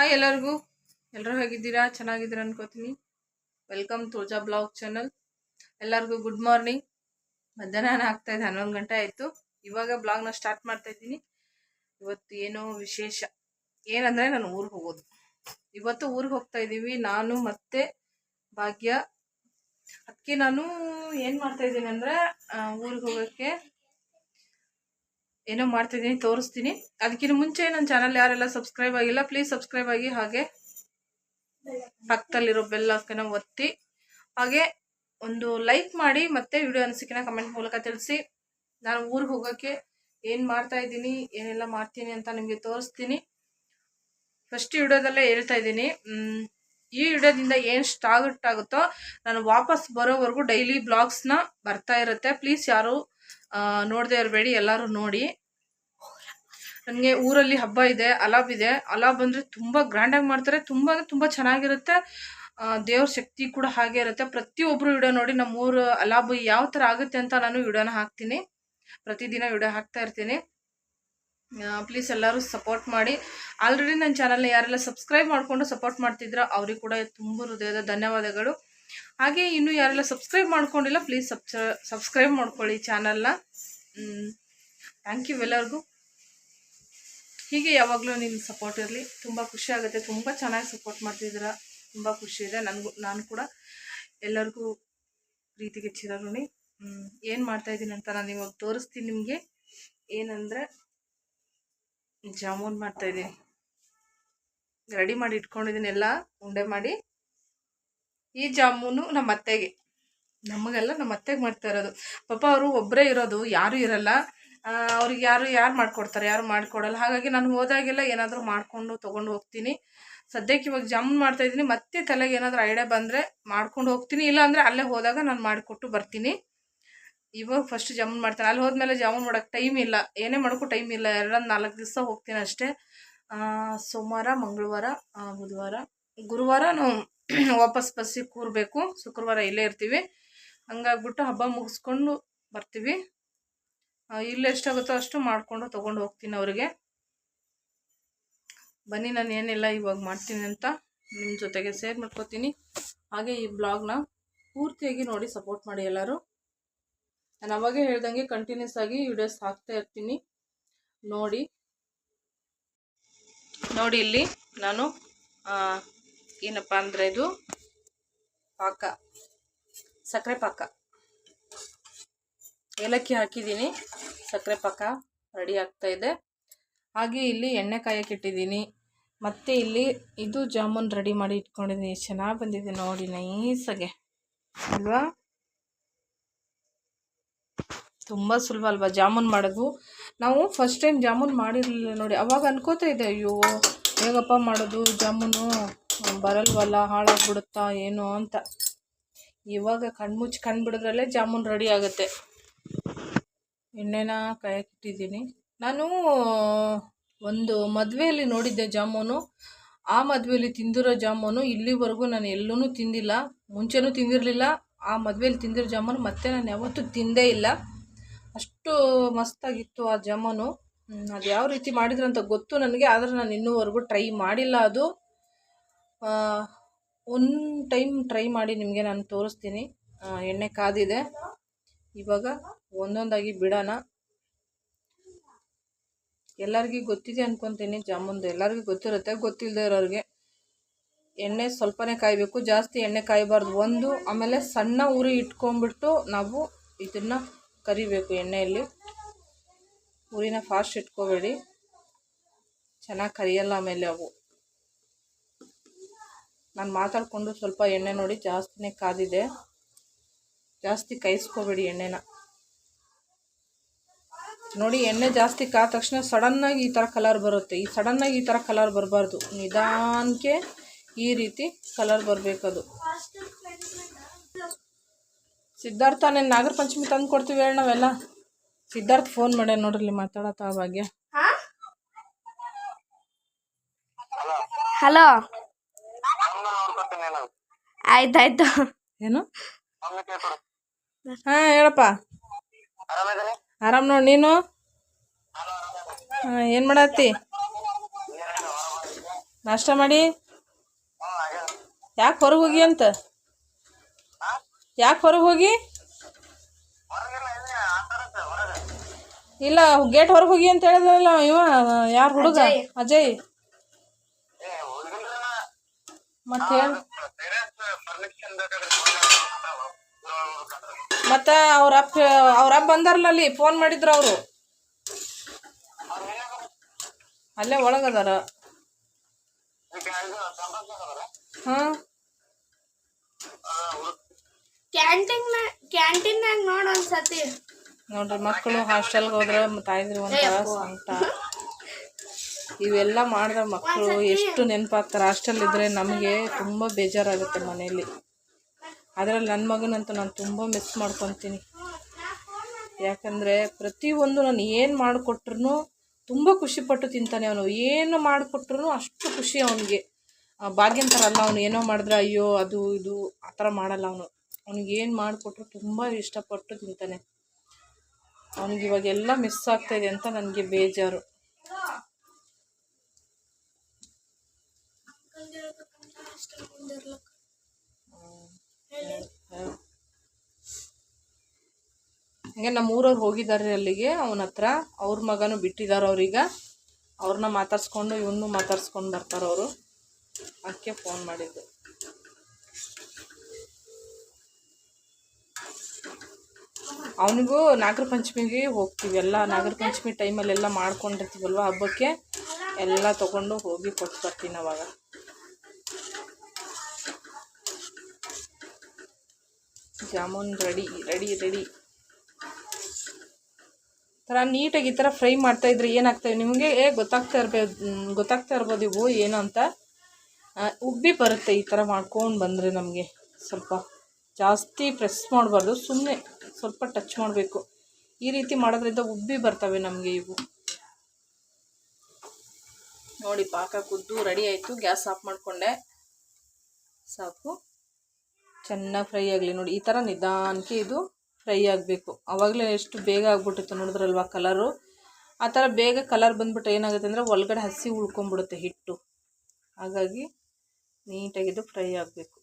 Hi ಎಲ್ಲರಿಗೂ. ಎಲ್ಲರೂ ಹೇಗಿದ್ದೀರಾ? ಚೆನ್ನಾಗಿದ್ದೀರಾ ಅನ್ಕೋತೀನಿ. ವೆಲ್ಕಮ್ ತುಳಜಾ ಬ್ಲಾಗ್ ಚಾನಲ್ ಎಲ್ಲರಿಗೂ ಗುಡ್ ಮಾರ್ನಿಂಗ್ ಮಧ್ಯಾಹ್ನ ಆಗ್ತಾ ಇದೆ, ಹನ್ನೊಂದು ಗಂಟೆ ಆಯಿತು. ಇವಾಗ ಬ್ಲಾಗ್ನ ಸ್ಟಾರ್ಟ್ ಮಾಡ್ತಾ ಇದ್ದೀನಿ. ಇವತ್ತು ಏನೋ ವಿಶೇಷ. ಏನಂದರೆ ನಾನು ಊರಿಗೆ ಹೋಗೋದು. ಇವತ್ತು ಊರಿಗೆ ಹೋಗ್ತಾ ಇದ್ದೀವಿ ನಾನು ಮತ್ತೆ ಭಾಗ್ಯ. ಅದಕ್ಕೆ ನಾನು ಏನು ಮಾಡ್ತಾ ಇದ್ದೀನಿ ಅಂದರೆ ಊರಿಗೆ ಹೋಗೋಕ್ಕೆ ಏನೋ ಮಾಡ್ತಿದ್ದೀನಿ, ತೋರಿಸ್ತೀನಿ. ಅದಕ್ಕಿಂತ ಮುಂಚೆ ನನ್ನ ಚಾನಲ್ ಯಾರೆಲ್ಲ ಸಬ್ಸ್ಕ್ರೈಬ್ ಆಗಿಲ್ಲ ಪ್ಲೀಸ್ ಸಬ್ಸ್ಕ್ರೈಬ್ ಆಗಿ, ಹಾಗೆ ಪಕ್ಕದಲ್ಲಿರೋ ಬೆಲ್ ಹಾಕನ ಒತ್ತಿ. ಹಾಗೆ ಒಂದು ಲೈಕ್ ಮಾಡಿ, ಮತ್ತೆ ವಿಡಿಯೋ ಅನಿಸಿಕೆನ ಕಮೆಂಟ್ ಮೂಲಕ ತಿಳಿಸಿ. ನಾನು ಊರಿಗೆ ಹೋಗೋಕ್ಕೆ ಏನು ಮಾಡ್ತಾ ಇದ್ದೀನಿ, ಏನೆಲ್ಲ ಮಾಡ್ತೀನಿ ಅಂತ ನಿಮಗೆ ತೋರಿಸ್ತೀನಿ. ಫಸ್ಟ್ ವಿಡಿಯೋದಲ್ಲೇ ಹೇಳ್ತಾ ಇದ್ದೀನಿ. ಈ ವಿಡಿಯೋದಿಂದ ಏನು ಸ್ಟಾರ್ಟ್ ಆಗುತ್ತೋ, ನಾನು ವಾಪಸ್ ಬರೋವರೆಗೂ ಡೈಲಿ ಬ್ಲಾಗ್ಸ್ನ ಬರ್ತಾ ಇರುತ್ತೆ. ಪ್ಲೀಸ್ ಯಾರು ನೋಡದೆ ಇರಬೇಡಿ, ಎಲ್ಲರೂ ನೋಡಿ. ನನಗೆ ಊರಲ್ಲಿ ಹಬ್ಬ ಇದೆ ಅಲಾಬ್ ಇದೆ. ಅಲಾಬ್ ಅಂದರೆ ತುಂಬ ಗ್ರ್ಯಾಂಡಾಗಿ ಮಾಡ್ತಾರೆ. ತುಂಬ ಅಂದರೆ ತುಂಬ ಚೆನ್ನಾಗಿರುತ್ತೆ. ದೇವ್ರ ಶಕ್ತಿ ಕೂಡ ಹಾಗೆ ಇರುತ್ತೆ. ಪ್ರತಿಯೊಬ್ಬರು ವಿಡಿಯೋ ನೋಡಿ ನಮ್ಮ ಊರು ಅಲಾಬ್ ಯಾವ ಥರ ಆಗುತ್ತೆ ಅಂತ ನಾನು ವಿಡಿಯೋನ ಹಾಕ್ತೀನಿ. ಪ್ರತಿದಿನ ವಿಡಿಯೋ ಹಾಕ್ತಾ ಇರ್ತೀನಿ. ಪ್ಲೀಸ್ ಎಲ್ಲರೂ ಸಪೋರ್ಟ್ ಮಾಡಿ. ಆಲ್ರೆಡಿ ನನ್ನ ಚಾನಲ್ನ ಯಾರೆಲ್ಲ ಸಬ್ಸ್ಕ್ರೈಬ್ ಮಾಡಿಕೊಂಡು ಸಪೋರ್ಟ್ ಮಾಡ್ತಿದ್ರೋ ಅವ್ರಿಗೆ ಕೂಡ ತುಂಬ ಹೃದಯದ ಧನ್ಯವಾದಗಳು. ಹಾಗೆ ಇನ್ನು ಯಾರೆಲ್ಲ ಸಬ್ಸ್ಕ್ರೈಬ್ ಮಾಡ್ಕೊಂಡಿಲ್ಲ ಪ್ಲೀಸ್ ಸಬ್ಸ್ ಸಬ್ಸ್ಕ್ರೈಬ್ ಮಾಡ್ಕೊಳ್ಳಿ ಚಾನಲ್ನ ಥ್ಯಾಂಕ್ ಯು ಎಲ್ಲರಿಗೂ. ಹೀಗೆ ಯಾವಾಗಲೂ ನಿಮ್ಮ ಸಪೋರ್ಟ್ ಇರಲಿ. ತುಂಬ ಖುಷಿ ಆಗುತ್ತೆ. ತುಂಬ ಚೆನ್ನಾಗಿ ಸಪೋರ್ಟ್ ಮಾಡ್ತಿದ್ದೀರ. ತುಂಬ ಖುಷಿ ಇದೆ. ನನಗೂ, ನಾನು ಕೂಡ ಎಲ್ಲರಿಗೂ ಪ್ರೀತಿಗೆ ಚಿರಋಣಿ. ಏನು ಮಾಡ್ತಾ ಇದ್ದೀನಿ ಅಂತ ನಾನು ಇವಾಗ ತೋರಿಸ್ತೀನಿ ನಿಮಗೆ. ಏನಂದರೆ ಜಾಮೂನ್ ಮಾಡ್ತಾ ಇದ್ದೀನಿ. ರೆಡಿ ಮಾಡಿ ಇಟ್ಕೊಂಡಿದ್ದೀನಿ ಎಲ್ಲ. ಉಂಡೆ ಮಾಡಿ. ಈ ಜಾಮೂನು ನಮ್ಮ ಅತ್ತೆಗೆ ನಮಗೆಲ್ಲ ನಮ್ಮ ಅತ್ತೆಗೆ ಮಾಡ್ತಾ ಇರೋದು. ಪಾಪ ಅವರು ಒಬ್ಬರೇ ಇರೋದು, ಯಾರೂ ಇರಲ್ಲ. ಅವ್ರಿಗೆ ಯಾರು ಯಾರು ಮಾಡಿಕೊಡ್ತಾರೆ, ಯಾರು ಮಾಡ್ಕೊಡಲ್ಲ. ಹಾಗಾಗಿ ನಾನು ಹೋದಾಗೆಲ್ಲ ಏನಾದರೂ ಮಾಡಿಕೊಂಡು ತೊಗೊಂಡು ಹೋಗ್ತೀನಿ. ಸದ್ಯಕ್ಕೆ ಇವಾಗ ಜಾಮೂನ್ ಮಾಡ್ತಾ ಇದ್ದೀನಿ. ಮತ್ತೆ ತಲೆಗೆ ಏನಾದರೂ ಐಡಿಯಾ ಬಂದರೆ ಮಾಡ್ಕೊಂಡು ಹೋಗ್ತೀನಿ. ಇಲ್ಲ ಅಂದರೆ ಅಲ್ಲೇ ಹೋದಾಗ ನಾನು ಮಾಡಿಕೊಟ್ಟು ಬರ್ತೀನಿ. ಇವಾಗ ಫಸ್ಟ್ ಜಾಮೂನ್ ಮಾಡ್ತಾರೆ ಅಲ್ಲಿ ಹೋದ್ಮೇಲೆ ಜಾಮೂನ್ ಮಾಡೋಕ್ಕೆ ಟೈಮ್ ಇಲ್ಲ. ಏನೇ ಮಾಡೋಕ್ಕೂ ಟೈಮ್ ಇಲ್ಲ. ಎರಡು, ನಾಲ್ಕು ದಿವಸ ಹೋಗ್ತೀನಿ ಅಷ್ಟೇ. ಸೋಮವಾರ, ಮಂಗಳವಾರ ಬುಧವಾರ, ಗುರುವಾರ ನಾವು ವಾಪಸ್ ಬಸ್ಸಿಗೆ ಕೂರಬೇಕು. ಶುಕ್ರವಾರ ಇಲ್ಲೇ ಇರ್ತೀವಿ. ಹಂಗಾಗ್ಬಿಟ್ಟು ಹಬ್ಬ ಮುಗಿಸ್ಕೊಂಡು ಬರ್ತೀವಿ. ಆ, ಇಲ್ಲಿ ಎಷ್ಟಾಗುತ್ತೋ ಅಷ್ಟು ಮಾಡಿಕೊಂಡು ತೊಗೊಂಡು ಹೋಗ್ತೀನಿ ಅವರಿಗೆ. ಬನ್ನಿ ನಾನು ಏನೆಲ್ಲ ಇವಾಗ ಮಾಡ್ತೀನಿ ಅಂತ ನಿಮ್ಮ ಜೊತೆಗೆ ಶೇರ್ ಮಾಡ್ಕೋತೀನಿ. ಹಾಗೆ ಈ ಬ್ಲಾಗ್ನ ಪೂರ್ತಿಯಾಗಿ ನೋಡಿ ಸಪೋರ್ಟ್ ಮಾಡಿ ಎಲ್ಲರೂ. ನಾನು ಅವಾಗೇ ಹೇಳ್ದಂಗೆ ಕಂಟಿನ್ಯೂಸ್ ಆಗಿ ವಿಡಿಯೋಸ್ ಹಾಕ್ತಾ ಇರ್ತೀನಿ. ನೋಡಿ. ನೋಡಿ ಇಲ್ಲಿ ನಾನು ಏನಪ್ಪ ಅಂದರೆ ಇದು ಪಾಕ ಸಕ್ಕರೆ ಪಾಕ. ಏಲಕ್ಕಿ ಹಾಕಿದ್ದೀನಿ. ಸಕ್ಕರೆ ಪಾಕ ರೆಡಿ ಆಗ್ತಾ ಇದೆ. ಹಾಗೆ ಇಲ್ಲಿ ಎಣ್ಣೆ ಕಾಯಕ್ಕೆ ಇಟ್ಟಿದ್ದೀನಿ. ಮತ್ತು ಇಲ್ಲಿ ಇದು ಜಾಮೂನ್ ರೆಡಿ ಮಾಡಿ ಇಟ್ಕೊಂಡಿದ್ದೀನಿ. ಚೆನ್ನಾಗಿ ಬಂದಿದೆ ನೋಡಿ, ನೈಸಾಗೆ. ಅಲ್ವಾ? ತುಂಬ ಸುಲಭ ಅಲ್ವಾ ಜಾಮೂನ್ ಮಾಡೋದು? ನಾವು ಫಸ್ಟ್ ಟೈಮ್ ಜಾಮೂನ್ ಮಾಡಿರಲಿಲ್ಲ ನೋಡಿ. ಅವಾಗ ಅನ್ಕೋತಾ ಇದೆ ಅಯ್ಯೋ, ಹೇಗಪ್ಪ ಮಾಡೋದು ಜಾಮೂನು? ಬರಲ್ವಲ್ಲ, ಹಾಳಾಗ್ಬಿಡುತ್ತಾ, ಏನು? ಅಂತ. ಇವಾಗ ಕಣ್ಮುಚ್ಚಿ ಬಿಡೋದ್ರಲ್ಲೇ ಜಾಮೂನ್ ರೆಡಿ ಆಗುತ್ತೆ. ಎಣ್ಣೆನ ಕಾಯಕ್ಕಿಟ್ಟಿದ್ದೀನಿ ನಾನು ಒಂದು ಮದುವೆಯಲ್ಲಿ ನೋಡಿದ್ದೆ ಜಾಮೂನು. ಆ ಮದುವೆಯಲ್ಲಿ ತಿಂದಿರೋ ಜಾಮೂನು ಇಲ್ಲಿವರೆಗೂ ನಾನು ಎಲ್ಲೂ ತಿಂದಿಲ್ಲ. ಮುಂಚೆನೂ ತಿಂದಿರಲಿಲ್ಲ. ಆ ಮದುವೆಯಲ್ಲಿ ತಿಂದಿರೋ ಜಾಮೂನು ಮತ್ತೆ ನಾನು ಯಾವತ್ತೂ ತಿಂದೇ ಇಲ್ಲ. ಅಷ್ಟು ಮಸ್ತಾಗಿತ್ತು ಆ ಜಾಮೂನು. ಅದು ಯಾವ ರೀತಿ ಮಾಡಿದ್ರು ಅಂತ ಗೊತ್ತು ನನಗೆ, ಆದರೆ ನಾನು ಇನ್ನೂವರೆಗೂ ಟ್ರೈ ಮಾಡಿಲ್ಲ ಅದು. ಒಂದು ಟೈಮ್ ಟ್ರೈ ಮಾಡಿ ನಿಮಗೆ ನಾನು ತೋರಿಸ್ತೀನಿ. ಎಣ್ಣೆ ಕಾದಿದೆ. ಇವಾಗ ಒಂದೊಂದಾಗಿ ಬಿಡೋಣ. ಎಲ್ಲರಿಗೂ ಗೊತ್ತಿದೆ ಅನ್ಕೊತೀನಿ ಜಾಮೂನ್ದು. ಎಲ್ಲರಿಗೂ ಗೊತ್ತಿರುತ್ತೆ ಗೊತ್ತಿಲ್ಲದೆ ಇರೋರಿಗೆ. ಎಣ್ಣೆ ಸ್ವಲ್ಪನೇ ಕಾಯಬೇಕು, ಜಾಸ್ತಿ ಎಣ್ಣೆ ಕಾಯಬಾರ್ದು. ಒಂದು, ಆಮೇಲೆ ಸಣ್ಣ ಉರಿ ಇಟ್ಕೊಂಡ್ಬಿಟ್ಟು ನಾವು ಇದನ್ನು ಕರಿಬೇಕು ಎಣ್ಣೆಯಲ್ಲಿ. ಉರಿನ ಫಾಸ್ಟ್ ಇಟ್ಕೋಬೇಡಿ. ಚೆನ್ನಾಗಿ ಕರಿಯಲ್ಲ ಆಮೇಲೆ ಅವು. ನಾನು ಮಾತಾಡಿಕೊಂಡು ಸ್ವಲ್ಪ ಎಣ್ಣೆ ನೋಡಿ ಜಾಸ್ತಿನೇ ಕಾದಿದೆ. ಜಾಸ್ತಿ ಕಾಯಿಸ್ಕೋಬೇಡಿ ಎಣ್ಣೆನ. ನೋಡಿ ಎಣ್ಣೆ ಜಾಸ್ತಿ ಕಾದ ತಕ್ಷಣ ಸಡನ್ನಾಗಿ ಈ ಥರ ಕಲರ್ ಬರುತ್ತೆ. ಈ ಸಡನ್ನಾಗಿ ಈ ಥರ ಕಲರ್ ಬರಬಾರ್ದು. ನಿಧಾನಕ್ಕೆ ಈ ರೀತಿ ಕಲರ್ ಬರಬೇಕದು. ಸಿದ್ಧಾರ್ಥ ನೀನು ನಾಗರ ಪಂಚಮಿ ತಂದು ಕೊಡ್ತೀವಿ ಹೇಳಿ ನಾವೆಲ್ಲ. ಸಿದ್ಧಾರ್ಥ ಫೋನ್ ಮಾಡ್ಯ ನೋಡ್ರಿ ಮಾತಾಡತ್ತ ಭಾಗ್ಯ. ಹಲೋ? ಆಯ್ತಾಯ್ತು. ಏನು? ಹಾಂ ಹೇಳಪ್ಪ. ಆರಾಮ್ ನೋಡಿ ನೀನು? ಏನ್ ಏನು ಮಾಡತ್ತಿ? ನಾಷ್ಟ ಮಾಡಿ? ಯಾಕೆ ಹೊರಗೆ ಹೋಗಿ ಅಂತ? ಯಾಕೆ ಹೊರಗೆ ಹೋಗಿ? ಇಲ್ಲ ಗೇಟ್ ಹೊರಗೆ ಹೋಗಿ ಅಂತ ಹೇಳಿದ್ರಲ್ಲ ಇವ ಯಾರು ಹುಡುಗ? ಅಜಯ್. ಮತ್ತೆ ಹೇಳ. ಮತ್ತೆ ಅವ್ರ ಅಪ್ಪ ಅವ್ರ ಅಪ್ಪ ಬಂದಾರಲ್ಲ ಅಲ್ಲಿ ಫೋನ್ ಮಾಡಿದ್ರು ಅವರು. ಅಲ್ಲೇ ಒಳಗದಾರ. ಹಾಂ. ಕ್ಯಾಂಟೀನ್ ನೋಡ ನೋಡ್ ಒಂದ್ಸತಿ. ನೋಡ್ರಿ ಮಕ್ಕಳು ಹಾಸ್ಟೆಲ್ಗೆ ಹೋದ್ರೆ ತಾಯಿದ್ರು ಒಂಥರ ಸಂಕಟ ಇವೆಲ್ಲ ಮಾಡಿದ್ರೆ ಮಕ್ಕಳು ಎಷ್ಟು ನೆನಪಾಗ್ತಾರೆ. ಹಾಸ್ಟೆಲ್ ಇದ್ರೆ ನಮಗೆ ತುಂಬ ಬೇಜಾರಾಗುತ್ತೆ ಮನೆಯಲ್ಲಿ. ಅದರಲ್ಲಿ ನನ್ನ ಮಗನಂತೂ ನಾನು ತುಂಬ ಮಿಸ್ ಮಾಡ್ಕೊತೀನಿ. ಯಾಕಂದರೆ ಪ್ರತಿಯೊಂದು ನಾನು ಏನು ಮಾಡಿಕೊಟ್ರು ತುಂಬ ಖುಷಿಪಟ್ಟು ತಿಂತಾನೆ ಅವನು. ಏನು ಮಾಡಿಕೊಟ್ರು ಅಷ್ಟು ಖುಷಿ ಅವನಿಗೆ. ಭಾಗ್ಯನ ಥರ ಅಲ್ಲ, ಅವನು ಏನೋ ಮಾಡಿದ್ರೆ ಅಯ್ಯೋ, ಅದು, ಇದು, ಆ ಥರ ಮಾಡಲ್ಲ ಅವನು. ಅವ್ನಿಗೆ ಏನು ಮಾಡಿಕೊಟ್ರು ತುಂಬ ಇಷ್ಟಪಟ್ಟು ತಿಂತಾನೆ. ಅವನಿಗೆ ಇವಾಗೆಲ್ಲ ಮಿಸ್ ಆಗ್ತಾಯಿದೆ ಅಂತ ನನಗೆ ಬೇಜಾರು. ಹಂಗೆ ನಮ್ಮ ಊರವ್ರು ಹೋಗಿದ್ದಾರೆ ಅಲ್ಲಿಗೆ, ಅವನ ಹತ್ರ. ಅವ್ರ ಮಗನು ಬಿಟ್ಟಿದ್ದಾರೆ ಅವ್ರೀಗ. ಅವ್ರನ್ನ ಮಾತಾಡ್ಸ್ಕೊಂಡು ಇವನ್ನೂ ಮಾತಾಡ್ಸ್ಕೊಂಡು ಬರ್ತಾರೆ ಅವರು. ಅದಕ್ಕೆ ಫೋನ್ ಮಾಡಿದ್ದು. ಅವನಿಗೂ ನಾಗರ ಪಂಚಮಿಗೆ ಹೋಗ್ತೀವಿ. ಎಲ್ಲ ನಾಗರ ಪಂಚಮಿ ಟೈಮಲ್ಲೆಲ್ಲ ಮಾಡ್ಕೊಂಡಿರ್ತೀವಲ್ವ ಹಬ್ಬಕ್ಕೆ? ಎಲ್ಲ ತಗೊಂಡು ಹೋಗಿ ಕೊಟ್ಟು ಬರ್ತೀನಿ ಅವಾಗ. Jamun ready ready ready. ಥರ ನೀಟಾಗಿ ಈ ಥರ ಫ್ರೈ ಮಾಡ್ತಾ ಇದ್ರೆ ಏನಾಗ್ತವೆ ನಿಮಗೆ, ಏ, ಗೊತ್ತಾಗ್ತಾ ಇರ್ಬೋದು ಗೊತ್ತಾಗ್ತಾ ಇರ್ಬೋದು ಇವು ಏನು ಅಂತ. ಉಬ್ಬಿ ಬರುತ್ತೆ ಈ ಥರ ಮಾಡ್ಕೊಂಡು ಬಂದರೆ ನಮಗೆ ಸ್ವಲ್ಪ ಜಾಸ್ತಿ ಪ್ರೆಸ್ ಮಾಡಬಾರ್ದು ಸುಮ್ಮನೆ ಸ್ವಲ್ಪ ಟಚ್ ಮಾಡಬೇಕು. ಈ ರೀತಿ ಮಾಡೋದ್ರಿಂದ ಉಬ್ಬಿ ಬರ್ತವೆ ನಮಗೆ ಇವು. ನೋಡಿ, ಪಾಕ ಕುದ್ದು ರೆಡಿ ಆಯಿತು. ಗ್ಯಾಸ್ ಆಫ್ ಮಾಡಿಕೊಂಡೆ. ಸಾಕು. ಚೆನ್ನಾಗಿ ಫ್ರೈ ಆಗಲಿ. ನೋಡಿ, ಈ ಥರ ನಿಧಾನಕ್ಕೆ ಇದು ಫ್ರೈ ಆಗಬೇಕು. ಆವಾಗಲೇ ಎಷ್ಟು ಬೇಗ ಆಗ್ಬಿಟ್ಟಿತ್ತು ನೋಡಿದ್ರಲ್ವಾ ಕಲರು? ಆ ಥರ ಬೇಗ ಕಲರ್ ಬಂದ್ಬಿಟ್ಟು ಏನಾಗುತ್ತೆ ಅಂದರೆ ಒಳಗಡೆ ಹಸಿ ಉಳ್ಕೊಂಬಿಡುತ್ತೆ ಹಿಟ್ಟು. ಹಾಗಾಗಿ ನೀಟಾಗಿದ್ದು ಫ್ರೈ ಆಗಬೇಕು.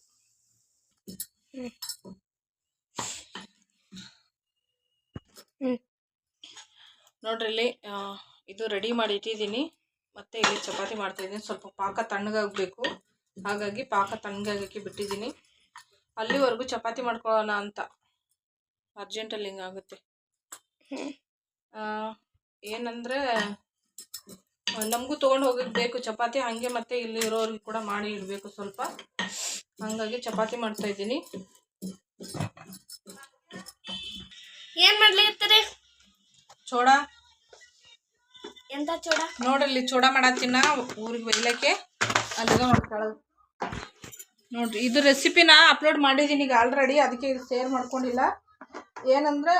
ನೋಡ್ರಿ ಇಲ್ಲಿ ಇದು ರೆಡಿ ಮಾಡಿ ಇಟ್ಟಿದ್ದೀನಿ. ಮತ್ತೆ ಇಲ್ಲಿ ಚಪಾತಿ ಮಾಡ್ತಾ ಇದ್ದೀನಿ. ಸ್ವಲ್ಪ ಪಾಕ ತಣ್ಣಗಾಗಬೇಕು. ಹಾಗಾಗಿ ಪಾಕ ತಣ್ಣಗಾಗಕ್ಕೆ ಬಿಟ್ಟಿದ್ದೀನಿ. ಅಲ್ಲಿವರೆಗೂ ಚಪಾತಿ ಮಾಡ್ಕೊಳ್ಳೋಣ ಅಂತ. ಅರ್ಜೆಂಟಲ್ಲಿ ಹಿಂಗಾಗುತ್ತೆ ಏನಂದರೆ ನಮಗೂ ತೊಗೊಂಡು ಹೋಗಕ್ಕೆ ಬೇಕು. ಚಪಾತಿ ಹಾಗೆ ಮತ್ತೆ ಇಲ್ಲಿ ಇರೋರಿಗೆ ಕೂಡ ಮಾಡಿ ಇಡಬೇಕು ಸ್ವಲ್ಪ. ಹಾಗಾಗಿ ಚಪಾತಿ ಮಾಡ್ತಾ ಇದ್ದೀನಿ. ಏನ್ ಮಾಡ್ಲಿಕತ್ತೀರಿ ಚೋಡ. ಎಂತ ಚೂಡ? ನೋಡ್ರಿ ಚೂಡ ಮಾಡತ್ತಿನ ಊರಿಗೆ ಬೈಲಕ್ಕೆ ಅಲ್ಲಿಗೆ ಮಾಡ್ಕೊಳ್ಳೋದು ನೋಡ್ರಿ ಇದು ರೆಸಿಪಿನ ಅಪ್ಲೋಡ್ ಮಾಡಿದ್ದೀನಿ ಈಗ ಆಲ್ರೆಡಿ ಅದಕ್ಕೆ ಇದು ಶೇರ್ ಮಾಡ್ಕೊಂಡಿಲ್ಲ. ಏನಂದ್ರೆ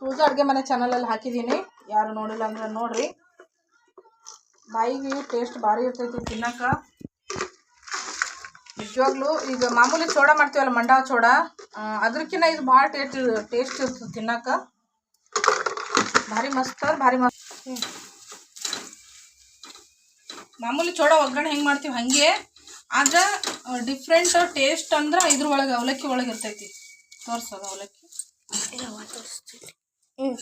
ಪೂಜಾ ಅಡುಗೆ ಮನೆ ಚಾನಲಲ್ಲಿ ಹಾಕಿದ್ದೀನಿ ಯಾರು ನೋಡಿಲ್ಲ ಅಂದ್ರೆ ನೋಡ್ರಿ. ಬಾಯಿಗೆ ಟೇಸ್ಟ್ ಭಾರಿ ಇರ್ತೈತಿ ತಿನ್ನಕ ನಿಜವಾಗ್ಲೂ ಈಗ ಮಾಮೂಲಿ ಚೋಡ ಮಾಡ್ತೀವಲ್ಲ, ಮಂಡ ಚೋಡ ಅದಕ್ಕಿಂತ ಇದು ಭಾಳ ಟೇಸ್ಟ್ ಟೇಸ್ಟ್ ಇರ್ತದೆ ತಿನ್ನಕ ಭಾರಿ ಮಸ್ತ್ ಭಾರಿ ಮಸ್ತ್. ಮಾಮೂಲಿ ಚೋಡ ಒಗ್ಗರಣೆ ಹೆಂಗೆ ಮಾಡ್ತೀವಿ ಹಾಗೆ ಆದ್ರೆ ಡಿಫ್ರೆಂಟ್ ಟೇಸ್ಟ್ ಅಂದ್ರೆ ಇದ್ರ ಒಳಗೆ ಅವಲಕ್ಕಿ ಒಳಗೆ ಇರ್ತೈತಿ. ತೋರ್ಸೋದು ಅವಲಕ್ಕಿ. ಹ್ಮ್.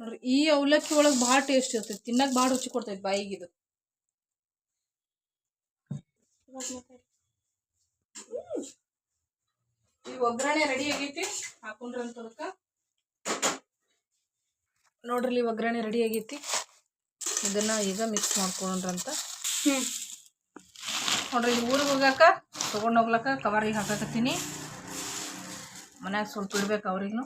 ನೋಡ್ರಿ ಈ ಅವಲಕ್ಕಿ ಒಳಗೆ ಭಾಳ ಟೇಸ್ಟ್ ಇರ್ತೈತಿ. ತಿನ್ನಕ್ಕೆ ಭಾಳ ರುಚಿ ಕೊಡ್ತೈತಿ ಬಾಯಿಗೆ ಇದು. ಈ ಒಗ್ಗರಣೆ ರೆಡಿ ಆಗೈತಿ. ಹಾಕೊಂಡ್ರಿ ಅಂತದಕ್ಕೆ ನೋಡ್ರಿ ಇಲ್ಲಿ ಒಗ್ಗರಣೆ ರೆಡಿ ಆಗೈತಿ. ಇದನ್ನ ಈಗ ಮಿಕ್ಸ್ ಮಾಡ್ಕೊಂಡ್ರಂತ ಹ್ಮ್. ನೋಡ್ರಿ ಊರಿಗೆ ಹೋಗಾಕ ತೊಗೊಂಡು ಹೋಗ್ಲಕ್ಕ ಕವರಿಗೆ ಹಾಕಕತ್ತೀನಿ. ಮನ್ಯಾಗ ಸ್ವಲ್ಪ ಇಡ್ಬೇಕು ಅವ್ರಿಗೂ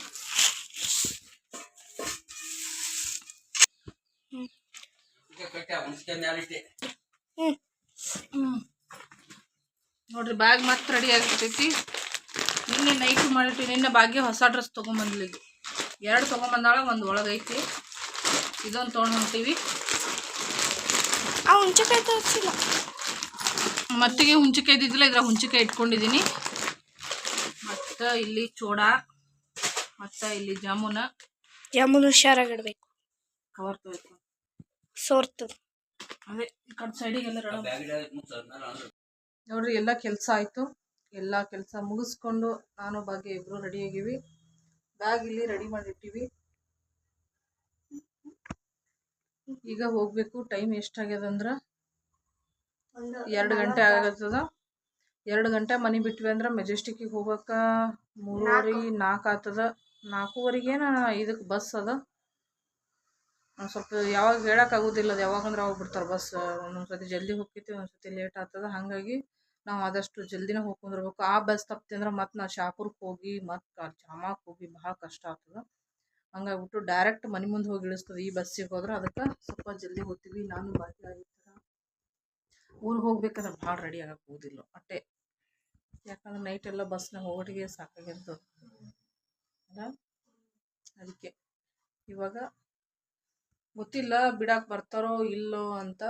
ನೋಡ್ರಿ ಬ್ಯಾಗ್ ಮತ್ತೆ ರೆಡಿ ಆಗಿರ್ತೈತಿ ನಿನ್ನೆ ನೈಟ್ ಮಾಡಿಟ್ಟು ನಿನ್ನೆ ಭಾಗ್ಯ ಹೊಸ ಡ್ರೆಸ್ ತೊಗೊಂಬಂದ್ಲಿ ಎರಡು ತೊಗೊಂಬಂದಾಳ ಒಂದು ಒಳಗೈತಿ ಇದೊಂದು ತೊಗೊಂಡು ಹೊಂಟೀವಿ. ಆ ಹುಂಚಕಾಯಿ ಮತ್ತಿಗೆ ಹುಂಚಿಕಾಯಿ ಇದ್ದಿದ್ದಿಲ್ಲ ಇದ್ರ ಹುಂಚಿಕಾಯಿ ಇಟ್ಕೊಂಡಿದ್ದೀನಿ ಮತ್ತು ಇಲ್ಲಿ ಚೋಡ ಮತ್ತ ಇಲ್ಲಿ ಜಾಮೂನ. ಜಾಮೂನ್ ಹುಷಾರಾಗಿಡ್ಬೇಕು. ಕವರ್ ತೊಗೊಳ್ತೀನಿ ಸೋರ್ತು. ಅದೇ ಈ ಕಡೆ ಸೈಡಿಗೆಲ್ಲ ನೋಡ್ರಿ ಎಲ್ಲ ಕೆಲಸ ಆಯ್ತು. ಎಲ್ಲ ಕೆಲಸ ಮುಗಿಸ್ಕೊಂಡು ನಾನು ಭಾಗ್ಯ ಇಬ್ರು ರೆಡಿ ಆಗಿವಿ. ಬ್ಯಾಗ್ ಇಲ್ಲಿ ರೆಡಿ ಮಾಡಿಟ್ಟಿವಿ. ಈಗ ಹೋಗ್ಬೇಕು ಟೈಮ್ ಎಷ್ಟಾಗ್ಯದ ಅಂದ್ರೆ ಒಂದು ಎರಡು ಗಂಟೆ ಆಗತ್ತದ? ಎರಡು ಗಂಟೆ ಮನೆ ಬಿಟ್ವಿ ಅಂದ್ರೆ ಮೆಜೆಸ್ಟಿಕ್ಕಿಗೆ ಹೋಗಕ್ಕೆ ಮೂರುವರೆ ನಾಲ್ಕು. ಆಗ್ತದ ನಾಲ್ಕೂವರೆಗೇನ ಇದಕ್ಕೆ ಬಸ್ ಅದ. ಒಂದ್ ಸ್ವಲ್ಪ ಯಾವಾಗ ಹೇಳೋಕ್ಕಾಗೋದಿಲ್ಲ ಅದು ಯಾವಾಗಂದ್ರೆ ಅವಾಗ ಬಿಡ್ತಾರೆ ಬಸ್ ಒಂದೊಂದು ಸತಿ ಜಲ್ದಿ ಹೋಗ್ತೈತಿ ಒಂದೊಂದು ಸತಿ ಲೇಟ್ ಆಗ್ತದ ಹಾಗಾಗಿ ನಾವು ಆದಷ್ಟು ಜಲ್ದಿನೇ ಹೋಗ್ಕೊಂಡಿರ್ಬೇಕು. ಆ ಬಸ್ ತಪ್ತಿ ಅಂದ್ರೆ ಮತ್ತೆ ನಾವು ಶಾಪುರ್ಗೆ ಹೋಗಿ ಮತ್ತೆ ಜಾಮಾಕ್ ಹೋಗಿ ಭಾಳ ಕಷ್ಟ ಆಗ್ತದ ಹಂಗಾಗ್ಬಿಟ್ಟು ಡೈರೆಕ್ಟ್ ಮನೆ ಮುಂದೆ ಹೋಗಿ ಇಳಿಸ್ತದೆ ಈ ಬಸ್ಸಿಗೆ ಹೋದ್ರೆ ಅದಕ್ಕೆ ಸ್ವಲ್ಪ ಜಲ್ದಿ ಹೋಗ್ತೀವಿ. ನಾನು ಬಾಕಿ ಆಗಿರ್ತಾರೆ ಊರಿಗೆ ಹೋಗ್ಬೇಕಂದ್ರೆ ಭಾಳ ರೆಡಿ ಆಗಕ್ಕೆ ಹೋಗೋದಿಲ್ಲ ಅಟ್ಟೆ. ಯಾಕಂದ್ರೆ ನೈಟ್ ಎಲ್ಲ ಬಸ್ನಾಗ ಹೋಗೋಟಿಗೆ ಸಾಕಾಗಿರ್ತದೆ ಅಲ್ಲ? ಅದಕ್ಕೆ. ಇವಾಗ ಗೊತ್ತಿಲ್ಲ ಬಿಡಕ್ಕೆ ಬರ್ತಾರೋ ಇಲ್ಲೋ ಅಂತ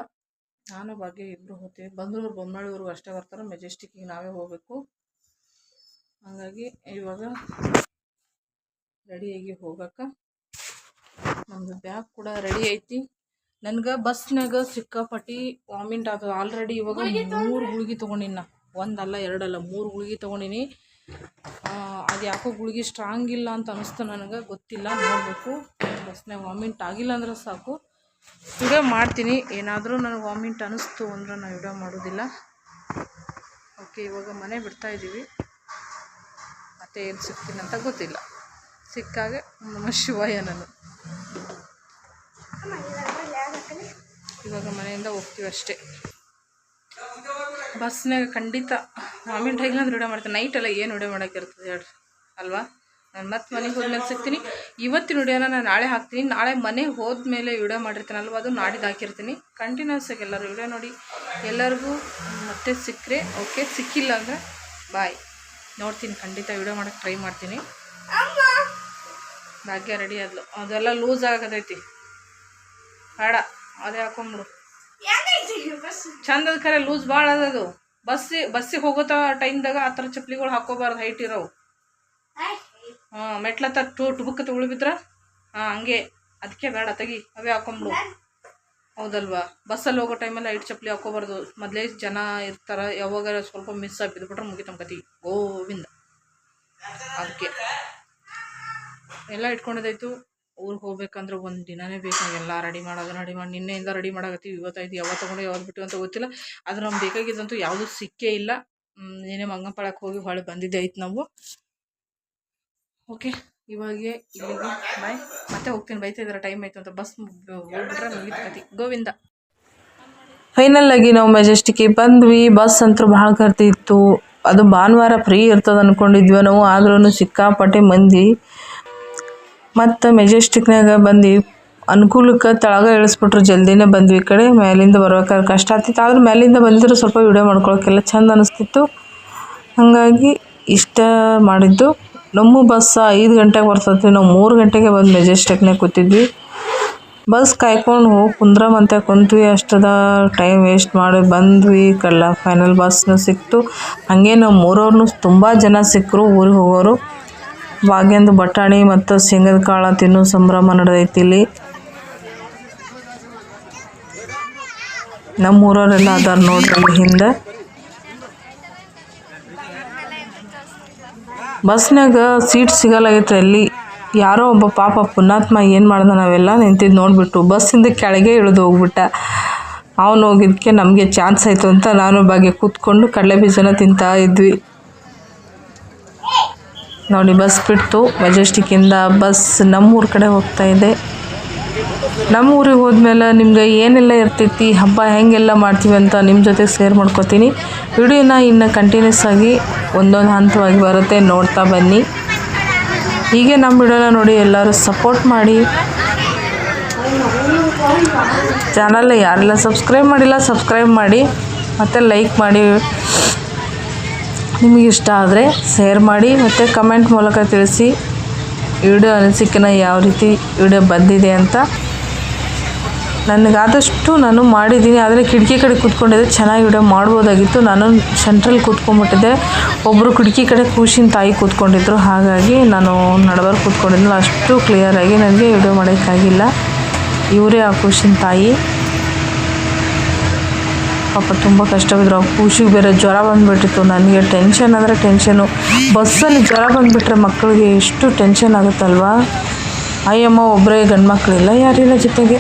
ನಾನು ಭಾಗ್ಯ ಇಬ್ಬರು ಹೋಗ್ತೀವಿ. ಬಂದೂರು ಬೊಮ್ಮಳಿವ್ರಿಗೂ ಅಷ್ಟೇ ಬರ್ತಾರೆ. ಮೆಜೆಸ್ಟಿಕ್ಕಿಗೆ ನಾವೇ ಹೋಗಬೇಕು. ಹಾಗಾಗಿ ಇವಾಗ ರೆಡಿಯಾಗಿ ಹೋಗಕ್ಕೆ ನಮ್ಮದು ಬ್ಯಾಗ್ ಕೂಡ ರೆಡಿ ಐತಿ. ನನಗೆ ಬಸ್ನಾಗ ಸಿಕ್ಕಾಪಟ್ಟಿ ವಾಮಿಂಟ್ ಆಗ್ತದೆ ಆಲ್ರೆಡಿ ಇವಾಗ ಮೂರು ಗುಳಿಗೆ ತೊಗೊಂಡಿನ ಒಂದಲ್ಲ, ಎರಡಲ್ಲ, ಮೂರು ಗುಳಿಗೆ ತೊಗೊಂಡೀನಿ. ಅದು ಯಾಕೋ ಗುಳಿಗೆ ಸ್ಟ್ರಾಂಗ್ ಇಲ್ಲ ಅಂತ ಅನಿಸ್ತು ನನಗೆ, ಗೊತ್ತಿಲ್ಲ, ನೋಡಬೇಕು. ಬಸ್ನಾಗ ವಾಮಿಂಟ್ ಆಗಿಲ್ಲ ಅಂದ್ರೆ ಸಾಕು. ವಿಡಿಯೋ ಮಾಡ್ತೀನಿ. ಏನಾದರೂ ನನಗೆ ವಾಮಿಂಟ್ ಅನ್ನಿಸ್ತು ಅಂದ್ರೆ ನಾನು ವಿಡಿಯೋ ಮಾಡೋದಿಲ್ಲ. ಓಕೆ ಇವಾಗ ಮನೆ ಬಿಡ್ತಾ ಇದ್ದೀವಿ. ಮತ್ತೆ ಏನು ಅಂತ ಗೊತ್ತಿಲ್ಲ. ಸಿಕ್ಕಾಗೆ ನಮ್ಮ ಶಿವಯ್ಯ ನಾನು. ಇವಾಗ ಮನೆಯಿಂದ ಹೋಗ್ತೀವಿ ಅಷ್ಟೇ. ಬಸ್ನಾಗ ಖಂಡಿತ ಆಮೇಲೆ ಆಗಿಲ್ಲ ಅಂದ್ರೆ ವಿಡಿಯೋ ಮಾಡ್ತೀನಿ ನೈಟೆಲ್ಲ ಏನು ವಿಡಿಯೋ ಮಾಡೋಕ್ಕಿರ್ತದೆ ಹೇಳ್ರಿ? ಅಲ್ವಾ? ನಾನು ಮತ್ತೆ ಮನೆಗೆ ಹೋದ್ಮೇಲೆ ಸಿಗ್ತೀನಿ. ಇವತ್ತಿನ ವಿಡಿಯೋನ ನಾನು ನಾಳೆ ಹಾಕ್ತೀನಿ. ನಾಳೆ ಮನೆಗೆ ಹೋದ್ಮೇಲೆ ವಿಡಿಯೋ ಮಾಡಿರ್ತೀನಲ್ವ, ಅದು ನಾಡಿದ್ದು ಹಾಕಿರ್ತೀನಿ. ಕಂಟಿನ್ಯೂಸ್ ಆಗಿ ಎಲ್ಲರೂ ವಿಡಿಯೋ ನೋಡಿ. ಎಲ್ಲರಿಗೂ ಮತ್ತೆ ಸಿಕ್ಕರೆ ಓಕೆ ಸಿಕ್ಕಿಲ್ಲ ಅಂದರೆ ಬಾಯ್ ನೋಡ್ತೀನಿ, ಖಂಡಿತ ವಿಡಿಯೋ ಮಾಡೋಕ್ಕೆ ಟ್ರೈ ಮಾಡ್ತೀನಿ. ಭಾಗ್ಯ ರೆಡಿ ಆದ್ಲು. ಅದೆಲ್ಲ ಲೂಸ್ ಆಗೋದೈತಿ. ಬೇಡ, ಅದೇ ಹಾಕೊಂಬಿಡು. ಚಂದದ ಖರೆ ಲೂಸ್ ಭಾಳ ಅದದು ಬಸ್ ಬಸ್ಸಿಗೆ ಹೋಗೋ ಟೈಮ್ದಾಗ ಆ ಥರ ಚಪ್ಪಲಿಗಳು ಹಾಕೋಬಾರ್ದು ಹೈಟ್ ಇರೋವು. ಹಾಂ, ಮೆಟ್ಲತ್ತ ಟು ಟುಬುಕ್ಕ ತುಳು ಬಿದ್ರ ಹಾಂ, ಹಂಗೆ. ಅದಕ್ಕೆ ಬೇಡ, ತೆಗಿ. ಅವೇ ಹಾಕೊಂಬಿಡು. ಹೌದಲ್ವಾ? ಬಸ್ಸಲ್ಲಿ ಹೋಗೋ ಟೈಮಲ್ಲಿ ಹೈಟ್ ಚಪ್ಪಲಿ ಹಾಕೋಬಾರ್ದು. ಮೊದಲೇ ಜನ ಇರ್ತಾರ ಯಾವಾಗ ಸ್ವಲ್ಪ ಮಿಸ್ ಆಗಿ ಬಿದ್ಬಿಟ್ರೆ ಮುಗಿತಮ್ಮ ಕತಿ ಗೋವಿಂದ. ಅದಕ್ಕೆ ಎಲ್ಲ ಇಟ್ಕೊಂಡಿದ್ದಾಯ್ತು. ಊರಿಗೆ ಹೋಗ್ಬೇಕಂದ್ರೆ ಒಂದು ದಿನವೇ ಬೇಕು. ಎಲ್ಲ ರೆಡಿ ಮಾಡೋದು ರೆಡಿ ಮಾಡಿ, ನಿನ್ನೆಯಿಂದ ರೆಡಿ ಮಾಡಕತ್ತೀವಿ ಇವತ್ತಾಯ್ತು ಯಾವಾಗ ತೊಗೊಂಡು ಯಾವ್ದು ಬಿಟ್ಟು ಅಂತ ಗೊತ್ತಿಲ್ಲ. ಆದ್ರೆ ನಮ್ಗೆ ಬೇಕಾಗಿದ್ದಂತೂ ಯಾವುದೂ ಸಿಕ್ಕೇ ಇಲ್ಲ. ಏನೇ ಮಂಗಂಪಾಳಕ್ಕೆ ಹೋಗಿ ಹೊಳೆ ಬಂದಿದ್ದೆ ಐತೆ ನಾವು. ಓಕೆ, ಇವಾಗೆ ಇಲ್ಲಿಗೆ ಬಾಯ್ ಮತ್ತೆ ಹೋಗ್ತೀನಿ, ಬೈತಾ ಇದ್ದಾರೆ ಟೈಮ್ ಆಯ್ತು ಅಂತ. ಬಸ್ ಹೋಗ್ಬಿಟ್ರೆ ಮುಗಿತು ಕತಿ ಗೋವಿಂದ. ಫೈನಲ್ ಆಗಿ ನಾವು ಮೆಜೆಸ್ಟಿಕ್ಕಿಗೆ ಬಂದ್ವಿ. ಬಸ್ ಅಂತೂ ಭಾಳ ಕರ್ತಿತ್ತು ಅದು ಭಾನುವಾರ ಫ್ರೀ ಇರ್ತದೆ ಅಂದ್ಕೊಂಡಿದ್ವಿ ನಾವು. ಆದ್ರೂ ಸಿಕ್ಕಾಪಟ್ಟೆ ಮಂದಿ. ಮತ್ತು ಮೆಜೆಸ್ಟಿಕ್ನಾಗ ಬಂದು ಅನುಕೂಲಕ್ಕೆ ತಳಗ ಇಳಿಸ್ಬಿಟ್ರು, ಜಲ್ದಿನೇ ಬಂದ್ವಿ ಈ ಕಡೆ. ಮೇಲಿಂದ ಬರ್ಬೇಕಾದ್ರೆ ಕಷ್ಟ ಆಗ್ತಿತ್ತು. ಆದ್ರೆ ಮೇಲಿಂದ ಬಂದಿರೋ ಸ್ವಲ್ಪ ವಿಡಿಯೋ ಮಾಡ್ಕೊಳಕ್ಕೆಲ್ಲ ಚಂದ ಅನಿಸ್ತಿತ್ತು. ಹಾಗಾಗಿ ಇಷ್ಟ ಮಾಡಿದ್ದು. ನಮ್ಮ ಬಸ್ ಐದು ಗಂಟೆಗೆ ಬರ್ತೈತಿ. ನಾವು ಮೂರು ಗಂಟೆಗೆ ಬಂದು ಮೆಜೆಸ್ಟಿಕ್ನಾಗ ಕೂತಿದ್ವಿ. ಬಸ್ ಕಾಯ್ಕೊಂಡು ಹೋಗಿ ಕುಂದ್ರಮಂತೆ ಕುಂತ್ವಿ. ಅಷ್ಟದ ಟೈಮ್ ವೇಸ್ಟ್ ಮಾಡಿ ಬಂದ್ವಿ. ಕಲ್ಲ ಫೈನಲ್ ಬಸ್ನು ಸಿಕ್ತು. ಹಾಗೆ ನಮ್ಮ ಮೂರವ್ರನ್ನೂ ತುಂಬ ಜನ ಸಿಕ್ಕರು, ಊರಿಗೆ ಹೋಗೋರು. ಭಾಗ್ಯಂದು ಬಟಾಣಿ ಮತ್ತು ಶೇಂಗದ ಕಾಳು ತಿನ್ನೋ ಸಂಭ್ರಮ ನಡೆದೈತಿ ಇಲ್ಲಿ. ನಮ್ಮ ಊರವರೆಲ್ಲ ಅದಾರ ನೋಡ್ರಿ ಹಿಂದೆ. ಬಸ್ನಾಗ ಸೀಟ್ ಸಿಗಲಾಗೈತೆ ಅಲ್ಲಿ. ಯಾರೋ ಒಬ್ಬ ಪಾಪ ಪುಣಾತ್ಮ ಏನು ಮಾಡ್ದ ನಾವೆಲ್ಲ ನಿಂತಿದ್ದು ನೋಡಿಬಿಟ್ಟು ಬಸ್ಸಿಂದ ಕೆಳಗೆ ಇಳಿದು ಹೋಗ್ಬಿಟ್ಟ. ಅವನು ಹೋಗಿದ್ದಕ್ಕೆ ನಮಗೆ ಚಾನ್ಸ್ ಆಯಿತು ಅಂತ ನಾನು ಬಗ್ಗೆ ಕೂತ್ಕೊಂಡು ಕಡಲೆ ಬೀಜನ ತಿಂತಾ ಇದ್ವಿ. ನೋಡಿ ಬಸ್ ಬಿಟ್ಟು ಮೆಜೆಸ್ಟಿಕ್ಕಿಂದ ಬಸ್ ನಮ್ಮೂರ ಕಡೆ ಹೋಗ್ತಾ ಇದೆ. ನಮ್ಮ ಊರಿಗೆ ಹೋದ್ಮೇಲೆ ನಿಮ್ಗೆ ಏನೆಲ್ಲ ಇರ್ತೈತಿ, ಹಬ್ಬ ಹೆಂಗೆಲ್ಲ ಮಾಡ್ತೀವಿ ಅಂತ ನಿಮ್ಮ ಜೊತೆ ಶೇರ್ ಮಾಡ್ಕೊತೀನಿ. ವಿಡಿಯೋನ ಇನ್ನು ಕಂಟಿನ್ಯೂಸ್ ಆಗಿ ಒಂದೊಂದು ಹಂತವಾಗಿ ಬರುತ್ತೆ, ನೋಡ್ತಾ ಬನ್ನಿ. ಹೀಗೆ ನಮ್ಮ ವಿಡಿಯೋನ ನೋಡಿ ಎಲ್ಲರೂ ಸಪೋರ್ಟ್ ಮಾಡಿ. ಚಾನಲ್ ಯಾರೆಲ್ಲ ಸಬ್ಸ್ಕ್ರೈಬ್ ಮಾಡಿಲ್ಲ ಸಬ್ಸ್ಕ್ರೈಬ್ ಮಾಡಿ. ಮತ್ತು ಲೈಕ್ ಮಾಡಿ. ನಿಮಗೆ ಇಷ್ಟ ಆದರೆ ಶೇರ್ ಮಾಡಿ ಮತ್ತು ಕಮೆಂಟ್ ಮೂಲಕ ತಿಳಿಸಿ ವಿಡಿಯೋ ಅನಿಸಿಕೆನ ಯಾವ ರೀತಿ ವಿಡಿಯೋ ಬಂದಿದೆ ಅಂತ. ನನಗಾದಷ್ಟು ನಾನು ಮಾಡಿದ್ದೀನಿ, ಆದರೆ ಕಿಟಕಿ ಕಡೆ ಕೂತ್ಕೊಂಡಿದ್ದೆ ಚೆನ್ನಾಗಿ ವಿಡಿಯೋ ಮಾಡ್ಬೋದಾಗಿತ್ತು. ನಾನು ಸೆಂಟ್ರಲ್ಲಿ ಕೂತ್ಕೊಂಡ್ಬಿಟ್ಟಿದ್ದೆ. ಒಬ್ಬರು ಕಿಟಕಿ ಕಡೆ ಕೂಸಿನ ತಾಯಿ ಕೂತ್ಕೊಂಡಿದ್ರು. ಹಾಗಾಗಿ ನಾನು ನಡವರು ಕೂತ್ಕೊಂಡಿದ್ನಲ್ಲ, ಅಷ್ಟು ಕ್ಲಿಯರಾಗಿ ನನಗೆ ವಿಡಿಯೋ ಮಾಡೋಕ್ಕಾಗಿಲ್ಲ. ಇವರೇ ಆ ಕೂಸಿನ ತಾಯಿ. ಪಾಪ ತುಂಬ ಕಷ್ಟವಿದ್ರು. ಖುಷಿಗೆ ಬೇರೆ ಜ್ವರ ಬಂದುಬಿಟ್ಟಿತ್ತು. ನನಗೆ ಟೆನ್ಷನ್ ಅಂದರೆ ಟೆನ್ಷನು ಬಸ್ಸಲ್ಲಿ ಜ್ವರ ಬಂದುಬಿಟ್ರೆ ಮಕ್ಕಳಿಗೆ ಎಷ್ಟು ಟೆನ್ಷನ್ ಆಗುತ್ತಲ್ವಾ? ಅಯ್ಯಮ್ಮ ಒಬ್ಬರೇ ಗಂಡು ಮಕ್ಕಳಿಲ್ಲ ಯಾರಿಲ್ಲ ಜೊತೆಗೆ.